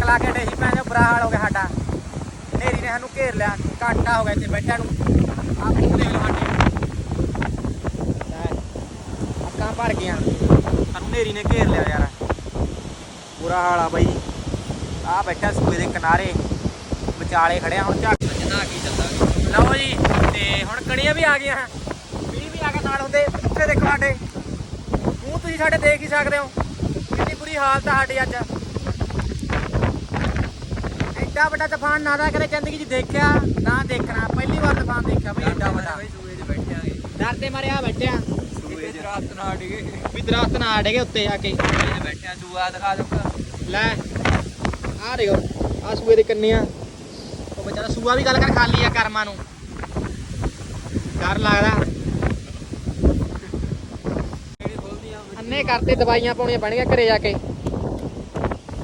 ਕਣਕ ਲਾ ਕੇ ਡੇ ਸੀ ਬੁਰਾ ਹਾਲ ਹੋ ਗਿਆ ਸਾਡਾ। ਨੇਰੀ ਨੇ ਸਾਨੂੰ ਘੇਰ ਲਿਆ, ਘਾਟਾ ਹੋ ਗਿਆ ਇੱਥੇ ਬੈਠਿਆਂ ਨੂੰ। ਆਹ ਮੂੰਹ ਦੇਖ ਲਓ ਸਾਡੇ। ਅੱਖਾਂ ਭਰ ਗਈਆਂ। ਸਾਨੂੰ ਨੇਰੀ ਨੇ ਘੇਰ ਲਿਆ ਯਾਰ। ਬੁਰਾ ਹਾਲ ਆ ਬਾਈ। ਆ ਬੈਠਾ ਸੂਏ ਦੇ ਕਿਨਾਰੇ। ਵਿਚਾਲੇ ਖੜਿਆ ਹੁਣ ਝੱਟ ਜਨਾ ਕੀ ਚੱਲਦਾ। ਲਓ ਜੀ, ਤੇ ਹੁਣ ਕਣੀਆਂ ਵੀ ਆ ਗਈਆਂ। ਮੀਂਹ ਵੀ ਆ ਕੇ ਨਾਲ ਹੁੰਦੇ, ਉੱਤੇ ਦੇਖੋ ਸਾਡੇ। ਮੂੰਹ ਤੁਸੀਂ ਸਾਡੇ ਦੇਖ ਹੀ ਸਕਦੇ ਹੋ। ਕਿੰਨੀ ਬੁਰੀ ਹਾਲਤ ਆ ਸਾਡੀ ਅੱਜ। ਐਡਾ ਵੱਡਾ ਤੂਫਾਨ ਨਾ ਤਾਂ ਕਦੇ ਜ਼ਿੰਦਗੀ 'ਚ ਦੇਖਿਆ ਨਾ ਦੇਖਣਾ। ਪਹਿਲੀ ਵਾਰ ਤੂਫਾਨ ਦੇਖਿਆ ਬਈ ਐਡਾ ਵੱਡਾ। ਬਈ ਸੂਏ 'ਚ ਬੈਠਿਆਂਗੇ ਮਾਰਿਆ ਬੈਠਿਆ। ਸੂਏ 'ਚ। ਰਾਤ ਨਾ ਡਿਗੇ। ਵੀ ਦਰਖਤ ਨਾ ਅੜੇਗੇ ਉੱਤੇ ਆ ਕੇ। ਬੈਠਿਆਂ ਸੂਆ ਦਿਖਾ ਦੋ ਲੈ ਆ ਦੇਖੋ ਆ ਸੂਏ ਦੇ ਕੰਨੇ ਆ ਉਹ ਵਿਚਾਰਾ ਸੂਆ ਵੀ ਗੱਲ ਕਰ ਖਾਲੀ ਆ ਕਰਮਾਂ ਨੂੰ। ਡਰ ਲੱਗਦਾ। ਅੰਨੇ ਕਰਤੇ ਦਵਾਈਆਂ ਪਾਉਣੀਆਂ ਪੈਣਗੀਆਂ ਘਰੇ ਜਾ ਕੇ।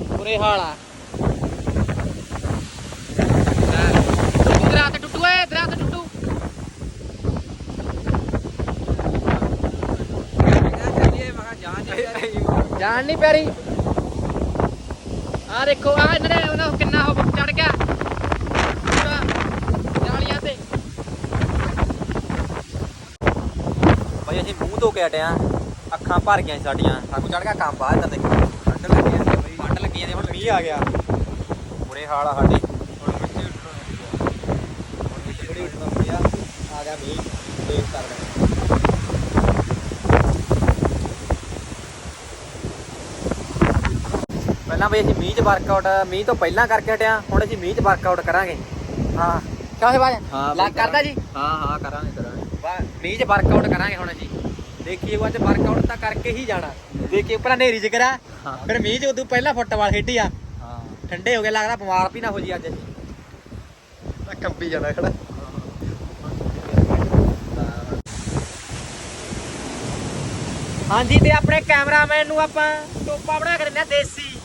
ਬੁਰੇ ਹਾਲ ਆ। ਜਾਣ ਨਹੀਂ ਪਿਆਰੀ ਆ ਦੇਖੋ ਆ ਇਹਨਾਂ ਉਹਨਾਂ ਕਿੰਨਾ ਉਹ ਚੜ ਗਿਆ। ਪੂਰਾ ਜਾਲੀਆਂ ਤੇ। ਭਾਈ ਅਸੀਂ ਮੂੰਹ ਧੋ ਕੇ ਹਟਿਆ ਅੱਖਾਂ ਭਰ ਗਈਆਂ ਸੀ ਸਾਡੀਆਂ। ਸਾਨੂੰ ਚੜ ਗਿਆ ਕੰਮ ਬਾਹਰ ਤਾਂ ਦੇਖੋ ਠੰਡ ਲੱਗੀ ਜਾਂਦੀ ਆ। ਬਈ ਠੰਡ ਲੱਗੀ ਜਾਂਦੀ ਹੁਣ ਮੀਂਹ ਆ ਗਿਆ। ਬੁਰੇ ਹਾਲ ਆ ਸਾਡੇ। ਹੁਣ ਮਿੱਟੀ ਉੱਠਣਾ। ਹੁਣ ਮਿੱਟੀ ਬੜੀ ਉੱਠਣਾ ਪਿਆ। ਆ ਗਿਆ ਮੀਂਹ। ਦੇਖ ਸਕਦੇ ਪਹਿਲਾਂ ਬਈ ਅਸੀਂ ਮੀਂਹ 'ਚ ਵਰਕਆਊਟ ਮੀਂਹ ਤੋਂ ਪਹਿਲਾਂ ਕਰਕੇ ਹਟਿਆ ਹੁਣ ਅਸੀਂ ਮੀਂਹ 'ਚ ਵਰਕਆਊਟ ਕਰਾਂਗੇ। ਹਾਂ। ਕਿਉਂ ਸੇ ਬਾਜ? ਹਾਂ ਲੱਗ ਕਰਦਾ ਜੀ? ਹਾਂ ਹਾਂ ਕਰਾਂਗੇ ਕਰਾਂਗੇ। ਮੀਂਹ 'ਚ ਵਰਕਆਊਟ ਕਰਾਂਗੇ ਹੁਣ ਅਸੀਂ। ਦੇਖੀਏ ਉਹ ਅੱਜ ਵਰਕਆਊਟ ਤਾਂ ਕਰਕੇ ਹੀ ਜਾਣਾ। ਦੇਖੀਏ ਪਹਿਲਾਂ ਨੇਰੀ ਹਾਂ। ਫਿਰ ਮੀਂਹ 'ਚ ਉਦੋਂ ਪਹਿਲਾਂ ਫੁੱਟਬਾਲ ਖੇਡੀ ਆ। ਹਾਂ। ਠੰਡੇ ਹੋ ਗਏ ਲੱਗਦਾ ਬਿਮਾਰ ਵੀ ਨਾ ਹੋ ਜੀ ਅੱਜ ਅਸੀਂ। ਤਾਂ ਕੰਬੀ ਜਾਣਾ ਖੜਾ। ਹਾਂਜੀ ਤੇ ਆਪਣੇ ਕੈਮਰਾਮੈਨ ਨੂੰ ਆਪਾਂ ਟੋਪਾ ਬਣਾ ਕੇ ਦਿੰਦੇ ਆ ਦੇਸੀ।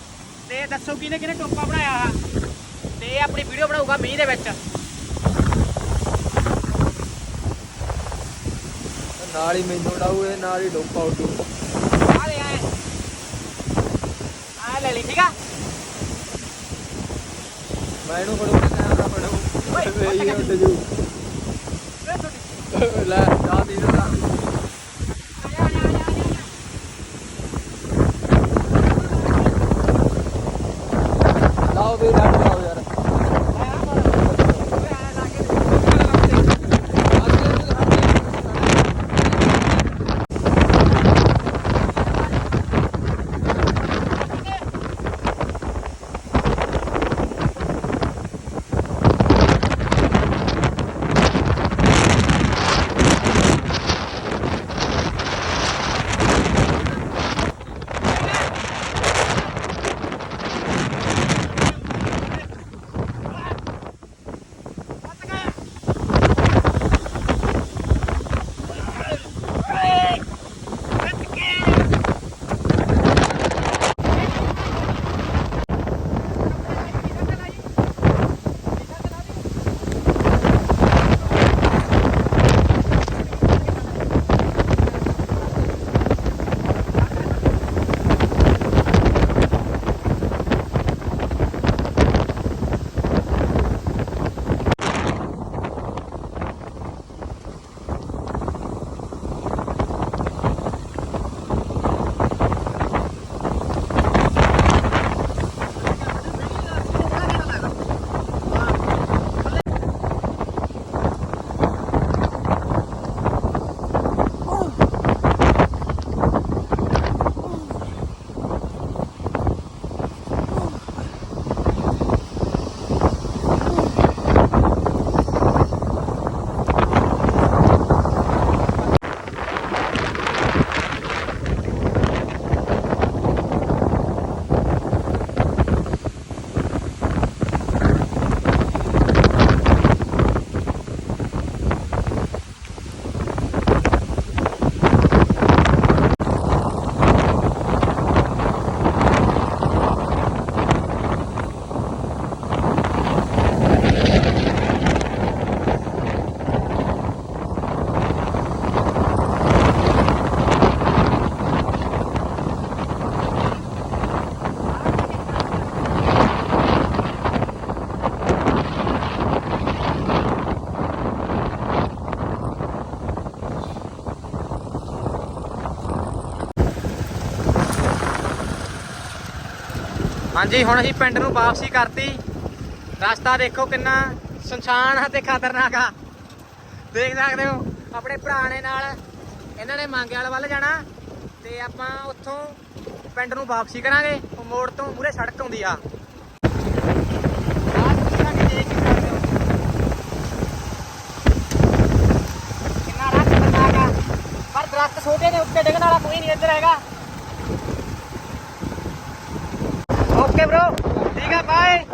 ਤੇ ਦੱਸੋ ਕਿਹਨੇ ਕਿਹਨੇ ਟੋਪਾ ਬਣਾਇਆ ਆ? ਤੇ ਇਹ ਆਪਣੀ ਵੀਡੀਓ ਬਣਾਊਗਾ ਮੀਂਹ ਦੇ ਵਿੱਚ। ਨਾਲ ਹੀ ਮੈਨੂੰ ਡਾਊ ਇਹ ਨਾਲ ਹੀ ਡੋਪਾ ਉੱਡੂ। ਆ ਲੈ ਆਏ। ਆ ਲੈ ਲਈ ਠੀਕ ਆ? ਮੈਂ ਇਹਨੂੰ ਫੜੂ ਕੈਮਰਾ ਫੜੂ। ਓਏ, ਇਹ ਉੱਡ ਜੂ। ਲੈ। ਹਾਂਜੀ, ਹੁਣ ਅਸੀਂ ਪਿੰਡ ਨੂੰ ਵਾਪਸੀ ਕਰਤੀ। ਰਸਤਾ ਦੇਖੋ ਕਿੰਨਾ ਸੁਨਸਾਨ ਆ ਤੇ ਖਤਰਨਾਕ ਆ। ਦੇਖ ਸਕਦੇ ਹੋ, ਆਪਣੇ ਭਰਾ ਨੇ ਨਾਲ ਇਹਨਾਂ ਨੇ ਮੰਗੇ ਵਾਲ ਵੱਲ ਜਾਣਾ ਤੇ ਆਪਾਂ ਉੱਥੋਂ ਪਿੰਡ ਨੂੰ ਵਾਪਸੀ ਕਰਾਂਗੇ, ਉਹ ਮੋੜ ਤੋਂ ਮੂਰੇ ਸੜਕ ਆਉਂਦੀ ਆ। ਕਿੰਨਾ ਰਾਹ ਖਤਰਨਾਕ ਆ। ਪਰ ਛੋਟੇ ਨੇ, ਉੱਤੇ ਡਿੱਗਣ ਵਾਲਾ ਕੋਈ ਨਹੀਂ ਇੱਧਰ ਹੈਗਾ। quebrou? Diga mais!